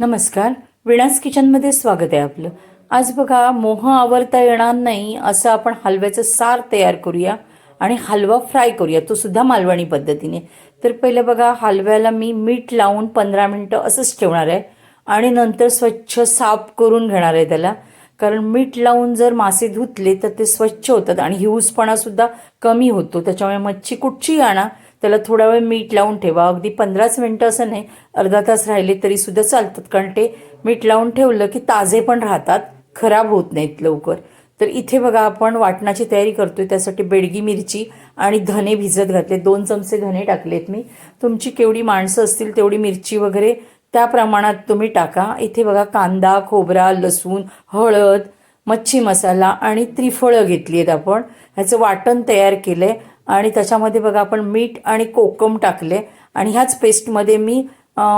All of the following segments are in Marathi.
नमस्कार. विणास किचनमध्ये स्वागत आहे आपलं. आज बघा मोह आवरता येणार नाही असं आपण हलव्याचं सार तयार करूया आणि हलवा फ्राय करूया. तो सुद्धा मालवणी पद्धतीने. तर पहिलं बघा हलव्याला मी मीठ लावून पंधरा मिनटं असंच ठेवणार आहे आणि नंतर स्वच्छ साफ करून घेणार आहे त्याला. कारण मीठ लावून जर मासे धुतले तर ते स्वच्छ होतात आणि हिऊसपणासुद्धा कमी होतो. त्याच्यामुळे मच्छी कुठची आणा. त्याला थोडा वेळ मीठ लावून ठेवा. अगदी पंधराच मिनटं असं नाही अर्धा तास राहिले तरी सुद्धा चालतात. कारण ते मीठ लावून ठेवलं की ताजे पण राहतात खराब होत नाहीत लवकर. तर इथे बघा आपण वाटणाची तयारी करतोय. त्यासाठी बेडगी मिरची आणि धने भिजत घातले. दोन चमचे धने टाकलेत मी. तुमची केवढी माणसं असतील तेवढी मिरची वगैरे त्या प्रमाणात तुम्ही टाका. इथे बघा कांदा खोबरा लसूण हळद मच्छी मसाला आणि त्रिफळं घेतली आहेत आपण. ह्याचं वाटण तयार केलं आहे आणि त्याच्यामध्ये बघा आपण मीठ आणि कोकम टाकले. आणि ह्याच पेस्टमध्ये मी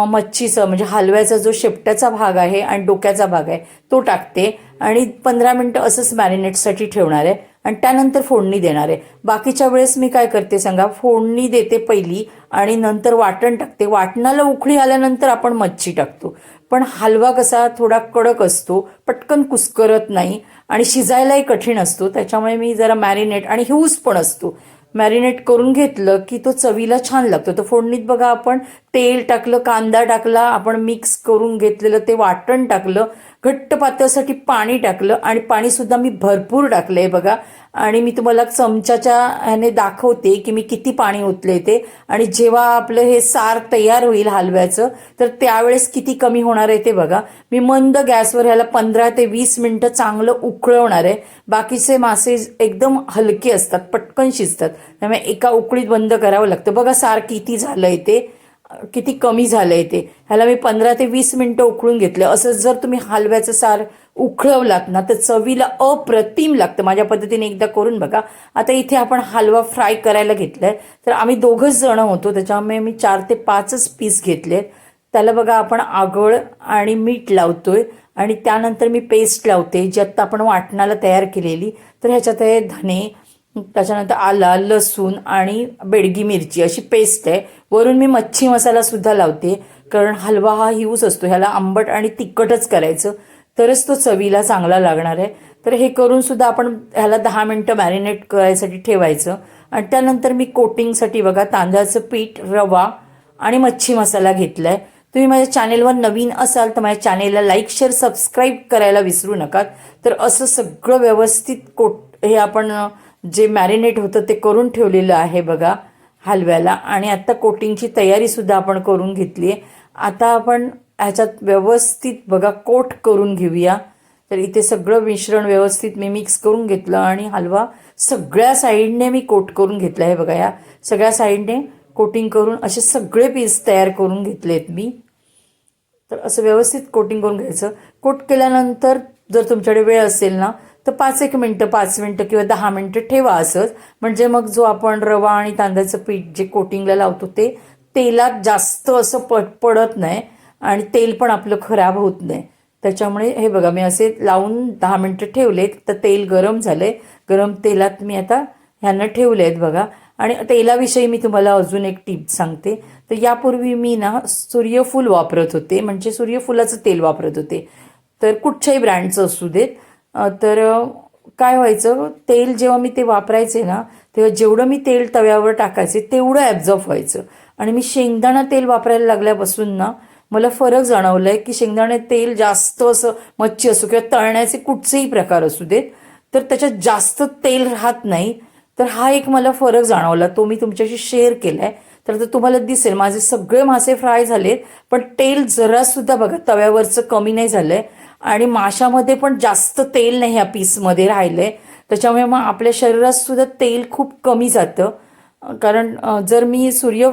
मच्छीचं म्हणजे हलव्याचा जो शेपट्याचा भाग आहे आणि डोक्याचा भाग आहे तो टाकते. आणि पंधरा मिनटं असंच मॅरिनेटसाठी ठेवणार आहे. आणि त्यानंतर फोडणी देणार आहे. बाकीच्या वेळेस मी काय करते सांगा फोडणी देते पहिली आणि नंतर वाटण टाकते. वाटणाला उखळी आल्यानंतर आपण मच्छी टाकतो. पण हलवा कसा थोडा कडक असतो पटकन कुस्करत नाही आणि शिजायलाही कठीण असतो. त्याच्यामुळे मी जरा मॅरिनेट आणि ह्यूज पण असतो. मॅरिनेट करून घेतलं की तो चवीला छान लागतो. तर फोडणीत बघा आपण तेल टाकलं कांदा टाकला आपण मिक्स करून घेतलेलं ते वाटण टाकलं घट्ट पातळीसाठी पाणी टाकलं आणि पाणीसुद्धा मी भरपूर टाकलं आहे बघा. आणि मी तुम्हाला चमच्याच्या ह्याने दाखवते की मी किती पाणी ओतले ते. आणि जेव्हा आपलं हे सार तयार होईल हलव्याचं तर त्यावेळेस किती कमी होणार आहे ते बघा. मी मंद गॅसवर ह्याला पंधरा ते वीस मिनटं चांगलं उकळवणार आहे. बाकीचे मासे एकदम हलके असतात पटकन शिजतात. त्यामुळे एका उकळीत बंद करावं लागतं. बघा सार किती झालंय ते. किती कमी झालं आहे ते? ह्याला मी पंधरा ते वीस मिनटं उकळून घेतलं. असं जर तुम्ही हलव्याचं सार उकळवलात ना तर चवीला अप्रतिम लागतं. माझ्या पद्धतीने एकदा करून बघा. आता इथे आपण हलवा फ्राय करायला घेतलाय. तर आम्ही दोघंच जण होतो. त्याच्यामुळे मी चार ते पाचच पीस घेतले. त्याला बघा आपण आगळ आणि मीठ लावतोय. आणि त्यानंतर मी पेस्ट लावते जी आत्ता आपण वाटणाला तयार केलेली. तर ह्याच्यात आहे धने त्याच्यानंतर आला लसूण आणि बेडगी मिरची अशी पेस्ट आहे. वरून मी मच्छी मसाला सुद्धा लावते कारण हलवा हा हिऊस असतो ह्याला आंबट आणि तिखटच करायचं. तरच तो चवीला चांगला लागणार आहे. तर हे करून सुद्धा आपण ह्याला दहा मिनटं मॅरिनेट करायसाठी ठेवायचं. आणि त्यानंतर मी कोटिंगसाठी बघा तांदळाचं पीठ रवा आणि मच्छी मसाला घेतलाय. तुम्ही माझ्या चॅनेलवर नवीन असाल तर माझ्या चॅनेलला लाईक शेअर सबस्क्राईब करायला विसरू नका. तर असं सगळं व्यवस्थित कोट हे आपण जे मॅरिनेट होतं ते करून ठेवलेलं आहे बघा हलव्याला. आणि आत्ता कोटिंगची तयारीसुद्धा आपण करून घेतली आहे. आता आपण ह्याच्यात व्यवस्थित बघा कोट करून घेऊया. तर इथे सगळं मिश्रण व्यवस्थित मी मिक्स करून घेतलं आणि हलवा सगळ्या साईडने मी कोट करून घेतला आहे बघा या. सगळ्या साईडने कोटिंग करून असे सगळे पीस तयार करून घेतले आहेत मी. तर असं व्यवस्थित कोटिंग करून घ्यायचं. कोट केल्यानंतर जर तुमच्याकडे वेळ असेल ना तर पाच एक मिनटं पाच मिनटं किंवा दहा मिनटं ठेवा असंच. म्हणजे मग जो आपण रवा आणि तांदळाचं पीठ जे कोटिंगला लावतो ते तेलात जास्त असं पट पडत नाही आणि तेल पण आपलं खराब होत नाही. त्याच्यामुळे हे बघा मी असे लावून दहा मिनटं ठेवले तर तेल गरम झालंय. गरम तेलात मी आता ह्यांना ठेवले आहेत बघा. आणि तेलाविषयी मी तुम्हाला अजून एक टीप सांगते. तर यापूर्वी मी ना सूर्यफूल वापरत होते. म्हणजे सूर्यफुलाचं तेल वापरत होते. तर कुठच्याही ब्रँडचं असू देत तर काय व्हायचं तेल जेव्हा मी ते वापरायचे ना तेव्हा जेवढं मी तेल तव्यावर टाकायचे तेवढं ॲब्झॉर्ब व्हायचं. आणि मी शेंगदाणा तेल वापरायला लागल्यापासून ना मला फरक जाणवला आहे की शेंगदाणे तेल जास्त असं मच्छी असो किंवा तळण्याचे कुठचेही प्रकार असू देत तर त्याच्यात जास्त तेल राहत नाही. तर हा एक मला फरक जाणवला तो मी तुमच्याशी शेअर केला आहे तर आता तुम्हाला दिसेल माझे सगळे मासे फ्राय झालेत पण तेल जरासुद्धा बघा तव्यावरचं कमी नाही झालं आहे आणि माशामध्ये पण जास्त तेल नाही ह्या पीसमध्ये राहिलं आहे त्याच्यामुळे मग आपल्या शरीरात सुद्धा तेल खूप कमी जातं. कारण जर मी सूर्य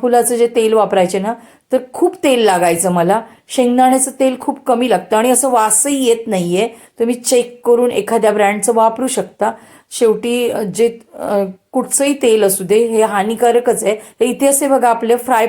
फुलाचं जे तेल वापरायचे ना तर खूप तेल लागायचं मला. शेंगदाण्याचं तेल खूप कमी लागतं आणि असं वासही येत नाही आहे तुम्ही चेक करून एखाद्या ब्रँडचं वापरू शकता. शेवटी जे कुठचंही तेल असू दे हे हानिकारकच आहे. तर इथे असे बघा आपले फ्राय